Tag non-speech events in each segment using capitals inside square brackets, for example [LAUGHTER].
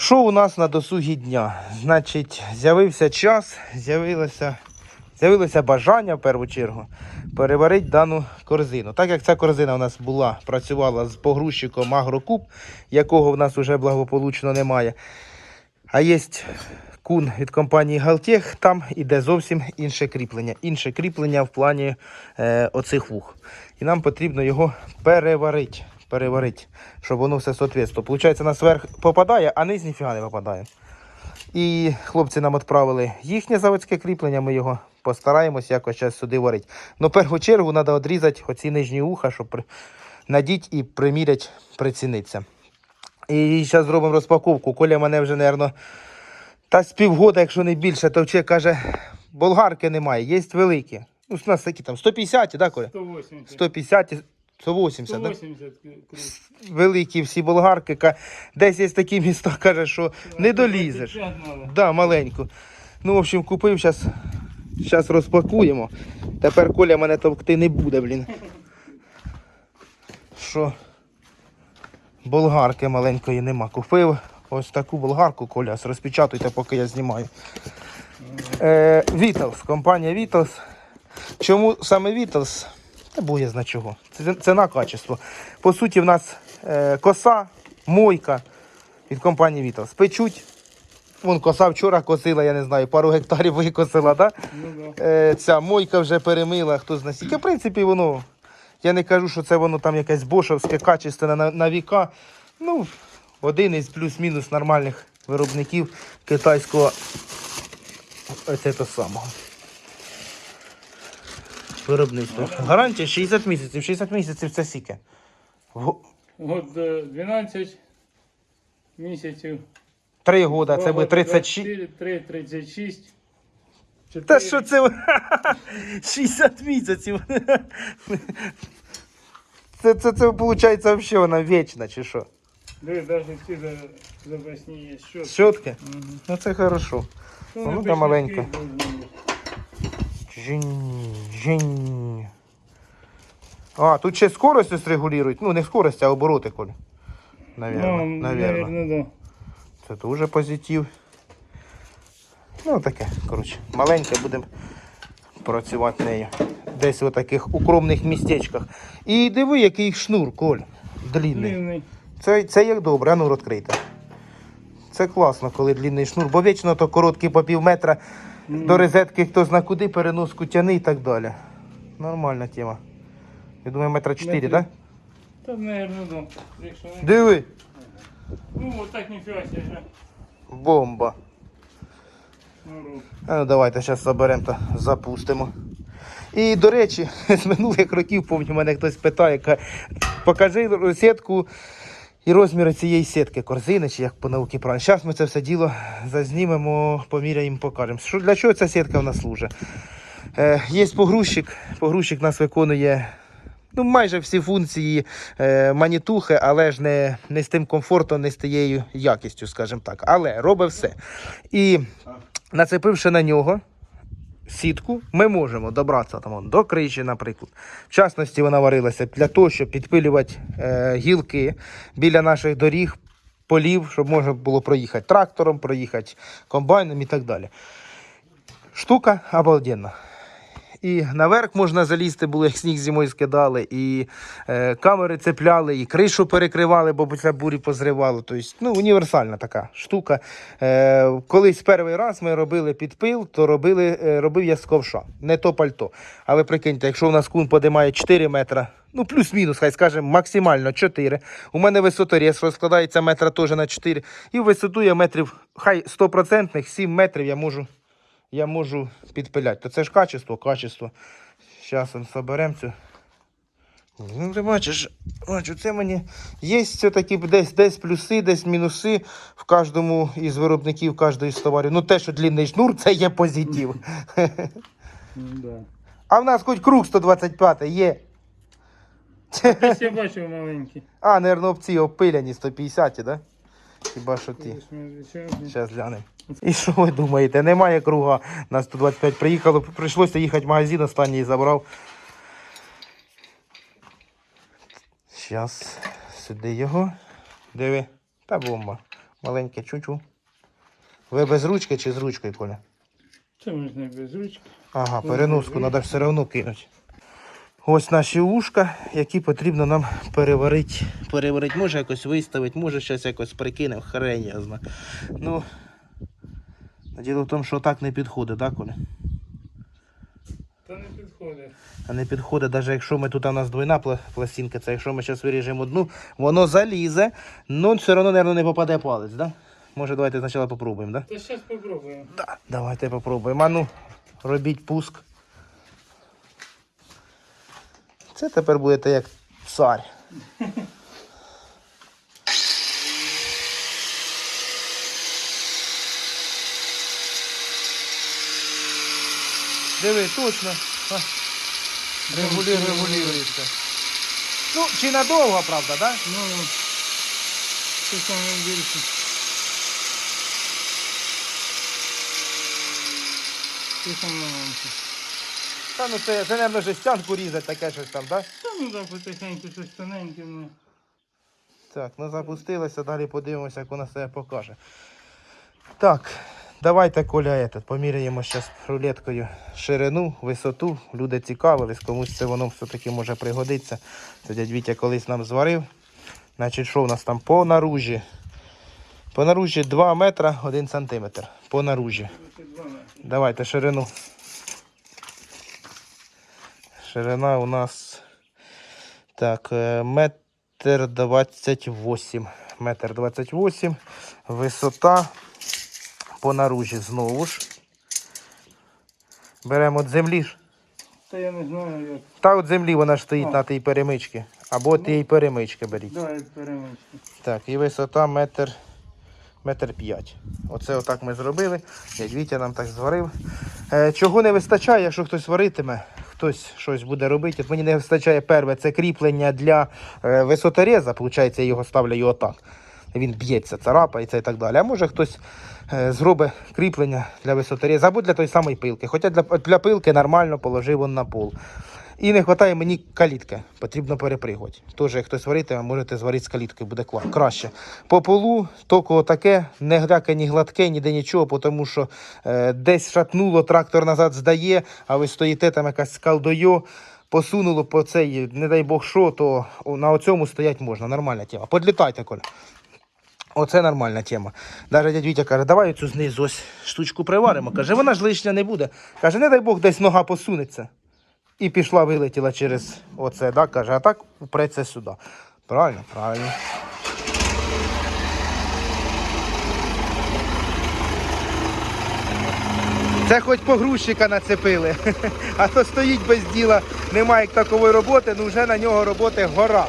Що у нас на досугі дня? Значить, з'явився час, з'явилося, з'явилося бажання в першу чергу переварити дану корзину. Так як ця корзина у нас була, працювала з погрузчиком Агрокуб, якого в нас вже благополучно немає. А є кун від компанії Галтех, там іде зовсім інше кріплення. Інше кріплення в плані е, оцих вух. І нам потрібно його переварити. Переварити, щоб воно все соответствувало. Получається, на сверх попадає, а низ ніфіга не попадає. І хлопці нам відправили їхнє заводське кріплення, ми його постараємось якось зараз сюди варити. Ну, в першу чергу треба відрізати оці нижні уха, щоб при... надіть і приміряти, прицінитися. І зараз зробимо розпаковку. Коля мене вже, мабуть, та з півгода, якщо не більше, товче каже, болгарки немає, є великі. Ну, у нас такі там 150, да, Коля? 180. 150, 180, да? 180 крут. великі всі болгарки. ка- Десь є такі міста, каже, що не долізеш. 25 надо. Да, маленьку. Ну, в общем, купив, зараз зараз розпакуємо. Тепер Коля мене товкти не буде, блін. Що? Болгарки маленької нема. Купив ось таку болгарку, Коля, розпечатуйте, поки я знімаю. Е, Вітлс, компанія Вітлс. Чому саме Вітлс? Та бо я знаю чого. Це ціна качество. По суті, в нас е, коса, мойка від компанії Вітлс. Печуть. Вон коса вчора косила, я не знаю, пару гектарів викосила, да? Ну да. Е, ця мойка вже перемила, хто з нас. В принципі, воно. Я не кажу, що це воно там якесь бошовське качественне на, на віка. Ну, один із плюс-мінус нормальних виробників китайського. Оце то самого. Виробництво. Гарантія 60 місяців. 60 місяців це сіке. От е, 12 місяців. Три года, це буде 36. 3, 36. Та що це? ви? [LAUGHS] 60 місяців. [LAUGHS] Це, це, це виходить, взагалі вона вічна, чи що? Диви, навіть ці запасні є. Що? Щотки? Угу. Ну це хорошо. Ну, да, маленька. Жінь, жінь. А, тут ще скорость регулюють. Ну, не скорость, а обороти, Коль. Наверно, Ну, наверно. наверно, да. Це дуже позитив. Ну, таке, коротше, маленьке будемо працювати нею. Десь в таких укромних містечках. І диви, який шнур, Коль. Длінний. Длинний. Це, це як добре, а ну. Це класно, коли длінний шнур, бо вічно то короткий по пів метра до розетки хто зна куди, переноску тяни і так далі. Нормальна тема. Я думаю, метра 4, так? Та, наверно, да. Якщо не... Диви, Ну, от так себе. бомба. Ну, А ну давайте зараз заберемо та запустимо. І до речі, [LAUGHS] з минулих років, пам'ятаю, мене хтось питає, каже, покажи сітку і розміри цієї сітки, корзини, чи як по науці правильно. Зараз ми це все діло зазнімемо, поміряємо, покажемо. Що, для чого ця сітка в нас служить? Е, є погрузчик, погрузчик нас виконує ну, майже всі функції е, манітухи, але ж не, не з тим комфортом, не з тією якістю, скажімо так. Але робить все. І нацепивши на нього сітку, ми можемо добратися там, до кричі, наприклад. В частності вона варилася для того, щоб підпилювати е, гілки біля наших доріг, полів, щоб можна було проїхати трактором, проїхати комбайном і так далі. Штука обалденна. І наверх можна залізти, було як сніг зимою скидали, і е, камери цепляли, і кришу перекривали, бо після бурі позривало. Тобто, ну, універсальна така штука. Е, колись перший раз ми робили підпил, то робили, е, робив я з ковша, не то пальто. А ви прикиньте, якщо у нас кун подимає 4 метри, ну плюс-мінус, хай скажемо, максимально 4. У мене висоторез розкладається метра теж на 4. І в висоту я метрів, хай 100%, 7 метрів я можу я можу підпиляти. То це ж качество, качество. Зараз соберемо цю. Ну, ти бачиш, бачу, це мені є все-таки десь, десь плюси, десь мінуси в кожному із виробників, кожної з товарів. Ну те, що длінний шнур, це є позитив. ну. А в нас хоч круг 125 є. Я бачив маленький. А, наверное, опці опиляні 150, так? Да? Хіба що ті? Звичайно. Зараз глянемо. І що ви думаєте? Немає круга на 125 приїхало, прийшлося їхати в магазин, останній забрав. Зараз сюди його. Диви. Та бомба. Маленьке чучу. Ви без ручки чи з ручкою, Коля? Це можна без ручки. Ага, переноску треба все одно кинути. Ось наші ушка, які потрібно нам переварити. Переварити, може якось виставити, може щось якось прикинемо, хрень я знаю. Ну, діло в тому, що так не підходить, так, Коля? Та не підходить. А не підходить, навіть якщо ми тут у нас двойна пластинка, це якщо ми зараз виріжемо одну, воно залізе, але все одно, мабуть, не попаде палець, да? Може, давайте спочатку попробуємо, да? Та зараз спробуємо. Да. Давайте попробуємо. А ну, робіть пуск. Це тепер будете як цар. Диви, точно. А. Регулює, регулюється. Ну, чи надовго, правда, да? Ну, це саме більше. Це саме менше. Та ну це, це мабуть, жестянку різати, таке щось там, да? Та ну так потихеньку щось тоненьке. Ну. Так, ну запустилося, далі подивимося, як вона себе покаже. Так, давайте, Коля, этот, поміряємо зараз рулеткою ширину, висоту. Люди цікавились, комусь це воно все-таки може пригодитися. Це дядь Вітя колись нам зварив. Значить, що у нас там по наружі? По наружі 2 метра 1 сантиметр. По наружі. Давайте ширину. Ширина у нас так, е, метр двадцять восім. Метр двадцять восім. Висота по наружі знову ж. Беремо від землі ж. Та я не знаю як. Та от землі вона ж стоїть А. на тій перемичці. Або тієї перемички беріть. Давай перемички. Так, і висота метр, метр п'ять. Оце отак ми зробили. Дядь Вітя нам так зварив. Е, чого не вистачає, якщо хтось варитиме, хтось щось буде робити. Мені не вистачає перше, це кріплення для е, висотореза. Виходить, я його ставлю отак. Він б'ється, царапається і так далі. А може хтось е, зробить кріплення для висотореза або для тої самої пилки. Хоча для, для пилки нормально положив він на пол. І не вистачає мені калітки, потрібно перепригувати. Тож, як хтось варитиме, можете зварити з каліткою, буде краще. По полу тільки таке, не гряке, ні гладке, ніде нічого, тому що е, десь шатнуло, трактор назад здає, а ви стоїте там якась скалдою, посунуло по цей, не дай Бог що, то на оцьому стоять можна. Нормальна тема. Подлітайте, Коля. Оце нормальна тема. Навіть дядь Вітя каже, давай цю знизу ось штучку приваримо. Каже, вона ж лишня не буде. Каже, не дай Бог, десь нога посунеться. І пішла, вилетіла через оце, да? каже, а так впреться сюди. Правильно, правильно. Це хоч погрузчика нацепили, [LAUGHS] а то стоїть без діла, немає такової роботи, ну вже на нього роботи гора.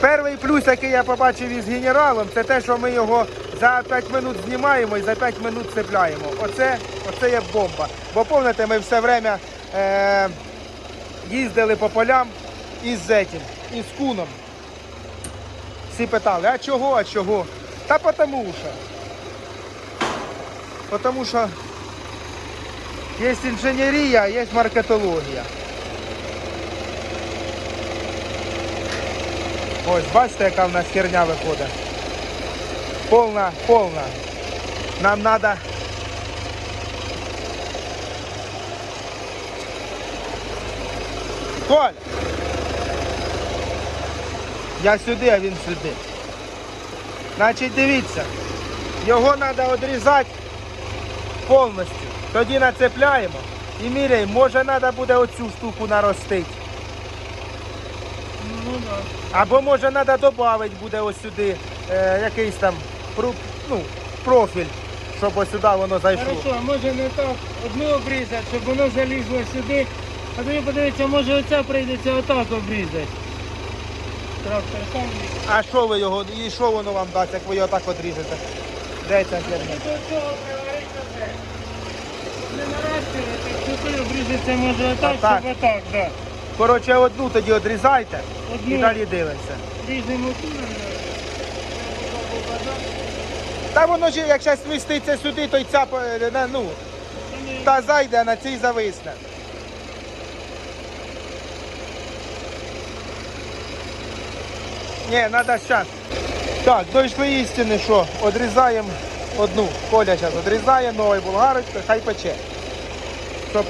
Перший плюс, який я побачив із генералом, це те, що ми його за 5 минут знімаємо і за 5 минут цепляємо. Оце, оце є бомба. Бо пам'ятаєте, ми все время е, їздили по полям із зетім, із куном. Всі питали, а чого, а чого? Та потому що. Потому що є інженерія, є маркетологія. Ось, бачите, яка в нас херня виходить. Повна, повна. Нам треба. Коль! Я сюди, а він сюди. Значить, дивіться, його треба відрізати повністю. Тоді нацепляємо і міряємо, може треба буде оцю штуку наростити. Ну так. Або може треба додати буде ось сюди е, якийсь там ну, профіль, щоб ось сюди воно зайшло. Хорошо, а може не так одну обрізати, щоб воно залізло сюди. А тоді подивіться, може оця прийдеться отак обрізати. Трактор сам. А що ви його, і що воно вам дасть, як ви його так одріжете? Де ця приварити. Не сюди обрізати може отак, Отак. щоб отак, так. Коротше, одну тоді одрізайте і далі дивимося. ріжемо тут. Та воно ж, як зараз сміститься сюди, то й ця е, на- ну, та зайде, а на цій зависне. Ні, треба зараз. Так, дійшли істини, що одрізаємо одну. Коля зараз одрізає, новий болгарочка, хай пече. Щоб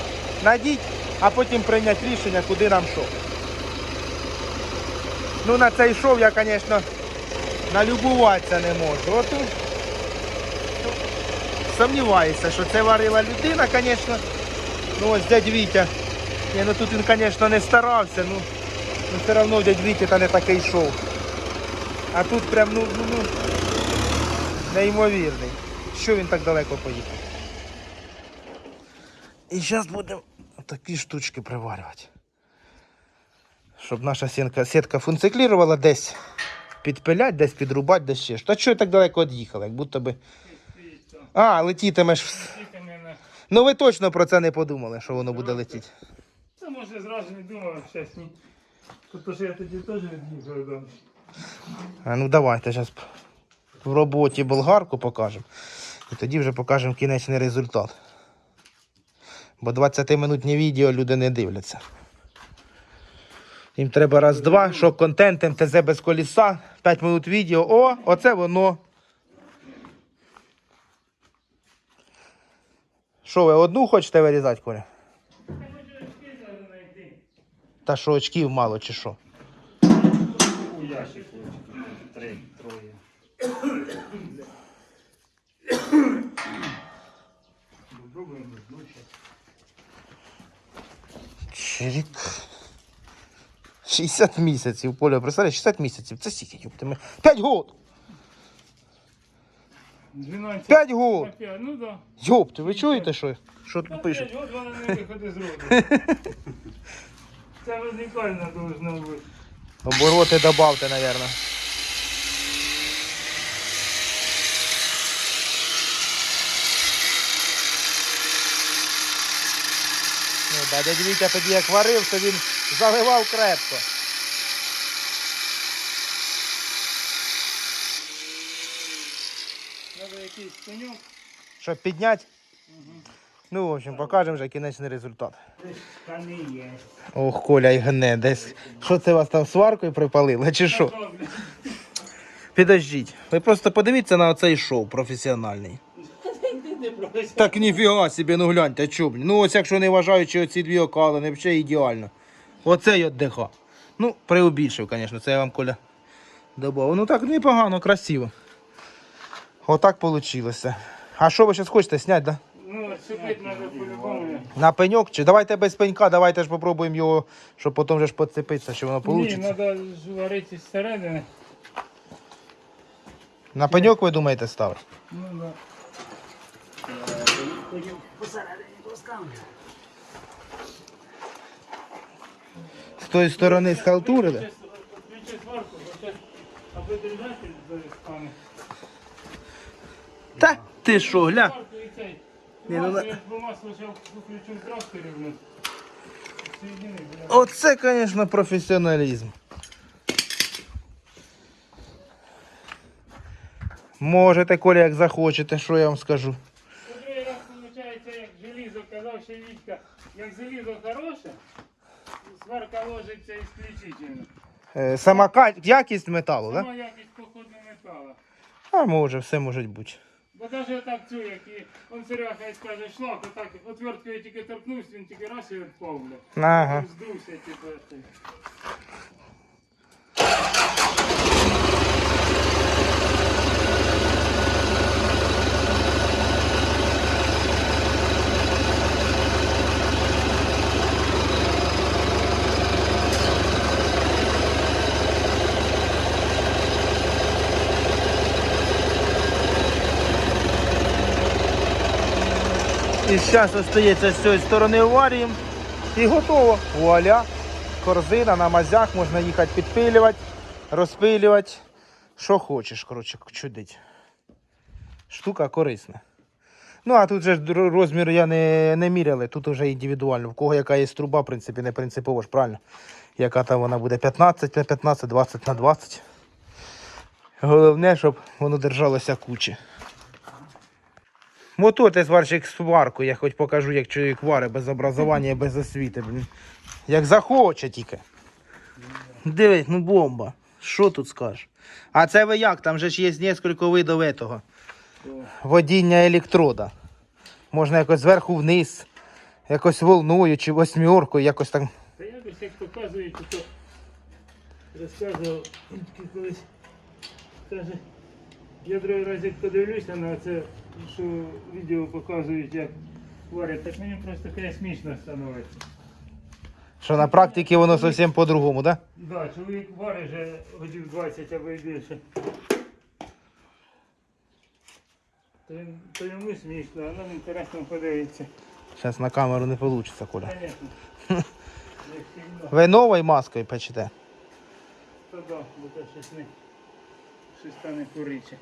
надіть, а потім прийняти рішення, куди нам що. Ну на цей шов я, звісно, налюбуватися не можу. От сумніваюся, що це варила людина, звісно. Ну ось дядь Вітя. Ні, ну тут він, звісно, не старався, ну, ну все одно дядь Вітя та не такий шов. А тут прям, ну, ну, ну, неймовірний. Що він так далеко поїхав? І зараз будемо такі штучки приварювати. Щоб наша сітка, сітка функціонувала десь підпилять, десь підрубати, десь ще. Та що так далеко від'їхали, як будто би. А, летітимеш. в- Ну ви точно про це не подумали, що воно буде летіти. Це може зразу не думав, щас ні. Тобто що я тоді теж від'їхав далі. А ну давайте зараз в роботі болгарку покажемо. І тоді вже покажемо кінечний результат. Бо 20-минутні відео люди не дивляться. Їм треба раз-два, що контент МТЗ без коліса, 5 минут відео. О, оце воно. Що ви одну хочете вирізати, Коля? Та що очків мало чи що? У ящику. Три, троє. Попробуємо ближче. Чирік. 60 місяців, Поля, представляєш, 60 місяців. Це скільки, юптиме? 5 год! 12. 5 год! на п'ять, Ну да. Йопти, ви чуєте, що, що тут пишуть? п'ять, От вона не виходить з роду. [LAUGHS] Це радикально должно бути. Обороти добавте, напевно. Ну, да, дядя Вітя тоді як варив, то він заливав крепко. Треба якийсь пеньок. Щоб підняти. Ну, в общем, покажемо вже кінечний результат. Ох, Коля й гне десь. Що це вас там сваркою припалило, чи що? Підождіть. Ви просто подивіться на оцей шоу професіональний. Так ніфіга собі, ну гляньте, чо. Ну ось якщо не вважаючи оці дві окалини, взагалі ідеально. Оце й ДХ. Ну, приубільшив, звісно, це я вам Коля добавив. Ну так непогано, красиво. Отак вийшло. А що ви зараз хочете зняти, да? Ну, сюди треба по-любому. На пеньок чи давайте без пенька, давайте ж попробуємо його, щоб потім вже ж підцепитися, що воно вийде. Ні, треба варити зсередини. На пеньок ви думаєте ставити? Ну, да. З тої сторони схалтурили. Та ти що, гля. Ні, ну, на- в нас. Оце, звісно, професіоналізм. Можете, Коля, як захочете, що я вам скажу. Другий раз виходить, як желізо, казав ще Вітька, як желізо хороше, сварка ложиться ісключительно. Е, Сама ка- якість металу, так? Да? Сама якість походу метала. А може, все може бути. Бо навіть отак цю, як і он Серега хай скаже, шлак, отак отверткою тільки торкнувся, він тільки раз і відпав, бля. Ага. Здувся, типу. І зараз остається з цієї сторони аварієм. І готово. Вуаля. Корзина на мазях, можна їхати підпилювати, розпилювати. Що хочеш, коротше, чудить. Штука корисна. Ну, а тут же ж розмір я не, не міряли, тут вже індивідуально. В кого яка є труба, в принципі, не принципово ж правильно. Яка там вона буде 15 на 15, 20 на 20. Головне, щоб воно держалося кучі. Мото ти зварщик сварку, я хоч покажу, як чоловік варить без образування, без освіти. Блін. Як захоче тільки. Дивись, ну бомба. Що тут скажеш? А це ви як? Там же ж є кілька видів этого. Водіння електрода. Можна якось зверху вниз, якось волною чи восьмеркою, якось там. Та якось як показують, то розказував [CLEARS THROAT] колись. Каже, я другий раз як подивлюся на це, що відео показують, як варять, так мені просто каже смішно становиться. Що на практиці воно зовсім по-другому, так? Да? Да, чоловік варить вже годів 20 або й більше. То, то йому смішно, а нам інтересно подивитися. Зараз на камеру не вийде, Коля. Звісно. [LAUGHS] Як завжди. Ви новою маскою печете? То да, бо то щось не щось стане куриче.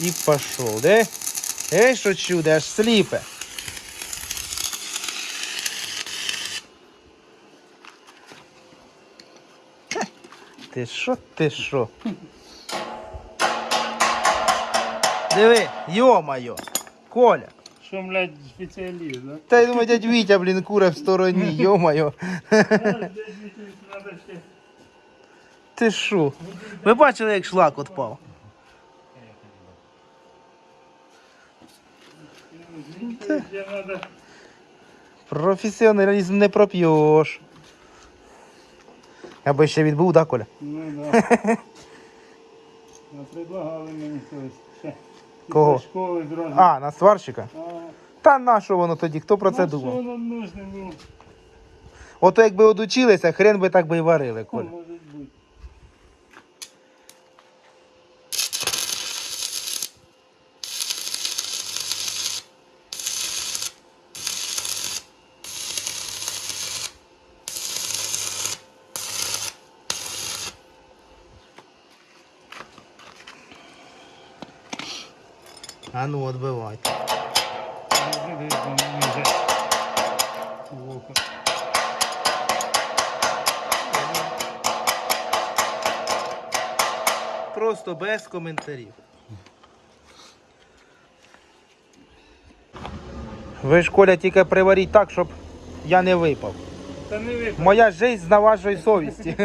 І пішов, де? Ей, що чудо, аж сліпе. Ти що, ти що? Диви, йо-моє, Коля. Що, блядь, спеціаліст, да? Та я думаю, дядь Вітя, блін, куре в стороні, йо-моє. Ти що? Ви бачили, як шлак отпав? Ще Професіоналізм не проп'єш. Аби ще відбув, да, Коля? Ну да. [LAUGHS] Ну, предлагали мені ще. Кого? Школи. А, на сварщика? А, Та на що воно тоді? Хто про це ну, Що думав? воно нужно було? Ото якби одучилися, хрен би так би і варили, Коля. Може бути. А ну, отбивай. Може бути, мені вже. Просто без коментарів. Ви ж Коля тільки приваріть так, щоб я не випав. Та не випадку. Моя жизнь на вашій совісті.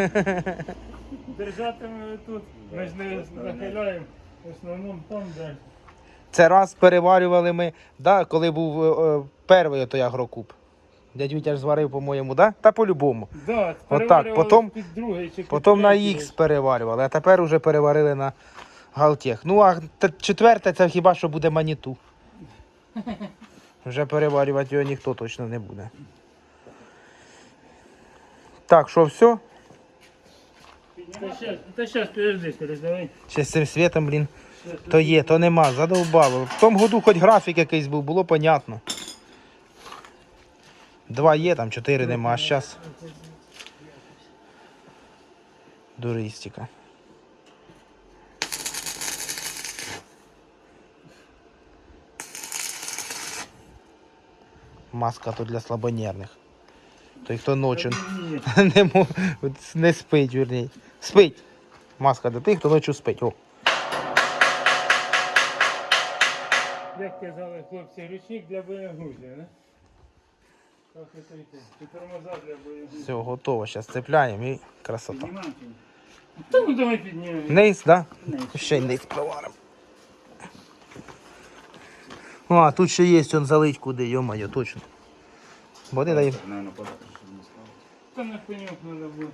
Держатиме тут. Ми ж не нахиляємо. В основному там далі. Це раз переварювали ми, да, коли був е, е, перший той агрокуб. Дядь Вітя ж зварив, по-моєму, да? Та по-любому. Да, Отак, потом- під другий чи під Потім на третій. X переварювали, а тепер уже переварили на Галтех. Ну, а те- четверте це хіба що буде маніту. Вже переварювати його ніхто точно не буде. Так, що все? Та щас, подожди, передавай. Ще з цим світом, блін. То є, то нема, задовбало. В тому году хоч графік якийсь був, було понятно. Два є, там чотири нема, а зараз. Дуристика. Маска тут для слабонервних. Той, хто ночі [LAUGHS] не, мо- от не спить, вірні. Спить. Маска для тих, хто ночі спить. О. Як казали хлопці, ручник для боягузів, не? Так це йти. Чи тормоза для боягузів. Все, готово. Зараз цепляємо і красота. Піднімаємо чи ні? Та ну давай піднімемо. Низ, да? Ще й низ проваримо. А, тут ще є он залить куди, йо-моє, точно. Води дай. Та на пеньок треба було.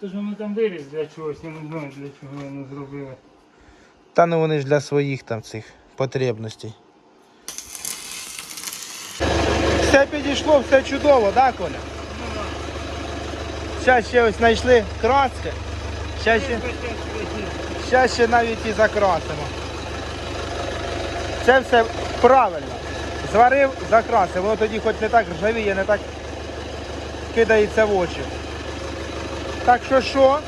Тож воно там виріз для чогось, я не знаю для чого воно зробили. Та ну вони ж для своїх там цих потребностей. Все підійшло, все чудово, да, Коля? Зараз ще ось знайшли краски. Зараз ще, щас ще навіть і закрасимо. Це все правильно. Зварив, закрасив. Воно тоді хоч не так ржавіє, не так кидається в очі. Так що що?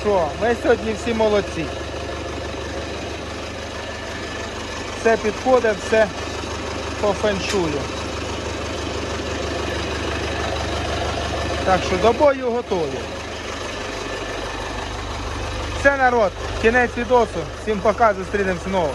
Що? Ми сьогодні всі молодці. Все підходить, все по феншую. Так що до бою готові. Все народ, кінець відосу. Всім пока, зустрінемось знову.